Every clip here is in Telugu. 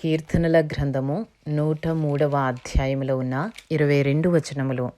కీర్తనల గ్రంథము నూట మూడవ అధ్యాయములో ఉన్న ఇరవై రెండు వచనములు.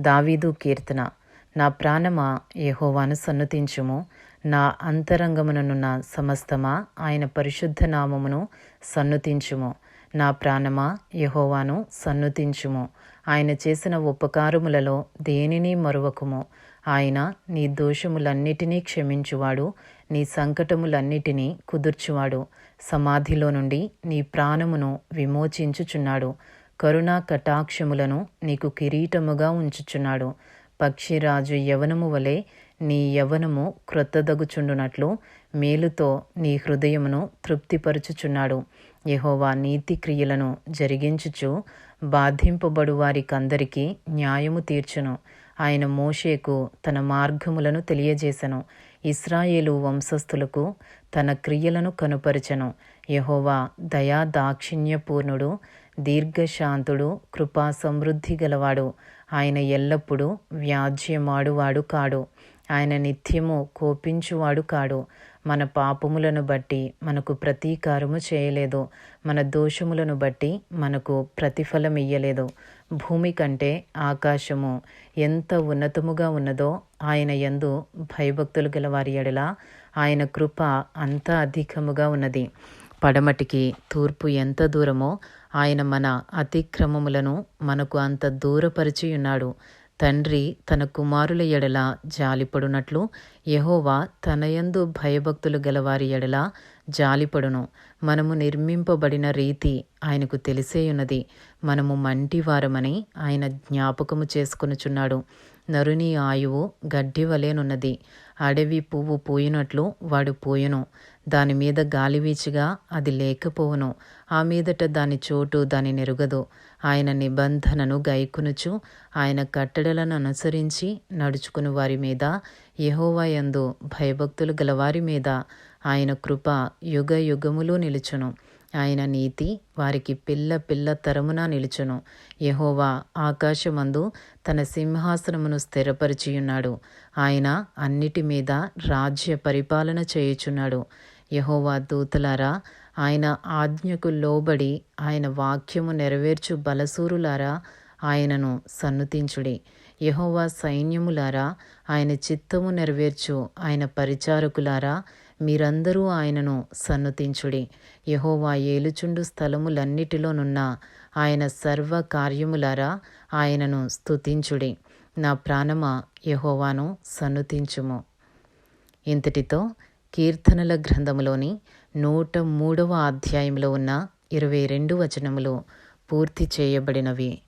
దావీదు కీర్తన నా ప్రాణమా యహోవాను సన్నుతించుము. నా అంతరంగముననున్న సమస్తమా ఆయన పరిశుద్ధ నామమును సన్నతించుము. నా ప్రాణమా యహోవాను సన్నుతించుము. ఆయన చేసిన ఉపకారములలో దేనిని మరువకుము. ఆయన నీ దోషములన్నిటినీ క్షమించువాడు నీ సంకటములన్నిటినీ కుదుర్చువాడు. సమాధిలో నుండి నీ ప్రాణమును విమోచించుచున్నాడు. కరుణా కటాక్షములను నీకు కిరీటముగా ఉంచుచున్నాడు. పక్షిరాజు యవనము వలె నీ యవనము క్రొత్తదగుచుండునట్లు మేలుతో నీ హృదయమును తృప్తిపరుచుచున్నాడు. యహోవా నీతి క్రియలను జరిగించుచు బాధింపబడు వారికందరికీ న్యాయము తీర్చును. ఆయన మోషేకు తన మార్గములను తెలియజేసెను. ఇస్రాయేలు వంశస్థులకు తన క్రియలను కనుపరచను. యహోవా దయా దాక్షిణ్యపూర్ణుడు దీర్ఘశాంతుడు కృపా సమృద్ధి గలవాడు. ఆయన ఎల్లప్పుడూ వ్యాజ్యమాడువాడు కాడు. ఆయన నిత్యము కోపించువాడు కాడు. మన పాపములను బట్టి మనకు ప్రతీకారము చేయలేదు. మన దోషములను బట్టి మనకు ప్రతిఫలం ఇయ్యలేదు భూమి కంటే ఆకాశము ఎంత ఉన్నతముగా ఉన్నదో ఆయన యందు భయభక్తులు గల వారి ఎడల ఆయన కృప అంత అధికముగా ఉన్నది. పడమటికి తూర్పు ఎంత దూరమో ఆయన మన అతిక్రమములను మనకు అంత దూరపరిచి ఉన్నాడు. తండ్రి తన కుమారుల ఎడల జాలిపడునట్లు యహోవా తనయందు భయభక్తులు గలవారి ఎడల జాలిపడును. మనము నిర్మింపబడిన రీతి ఆయనకు తెలిసేయున్నది. మనము మంటివారమని ఆయన జ్ఞాపకము చేసుకొనుచున్నాడు. నరుని ఆయువు గడ్డి వలెనున్నది అడవి పువ్వు పూయినట్లు వాడు పోయును. దాని మీద గాలి వీచిగా అది లేకపోవును. ఆ మీదట దాని చోటు దాని నెరుగదు. ఆయన నిబంధనను గైకునుచు ఆయన కట్టడలను అనుసరించి నడుచుకుని వారి మీద యహోవాయందు భయభక్తులు గలవారి మీద ఆయన కృప యుగ యుగములు నిలుచును. ఆయన నీతి వారికి పిల్ల పిల్ల తరమున నిలుచును. యహోవా ఆకాశమందు తన సింహాసనమును స్థిరపరిచియున్నాడు. ఆయన అన్నిటి మీద రాజ్య పరిపాలన చేయుచున్నాడు. యహోవా దూతలారా ఆయన ఆజ్ఞకు లోబడి ఆయన వాక్యము నెరవేర్చు బలసూరులారా ఆయనను సన్నుతించుడి. యహోవా సైన్యములారా ఆయన చిత్తము నెరవేర్చు ఆయన పరిచారకులారా మీరందరూ ఆయనను సన్నుతించుడి. యహోవా ఏలుచుండు స్థలములన్నిటిలోనున్న ఆయన సర్వ కార్యములారా ఆయనను స్తుతించుడి. నా ప్రాణమ యహోవాను సన్నుతించుము. ఇంతటితో కీర్తనల గ్రంథములోని నూట మూడవ అధ్యాయంలో ఉన్న ఇరవై రెండు వచనములు పూర్తి చేయబడినవి.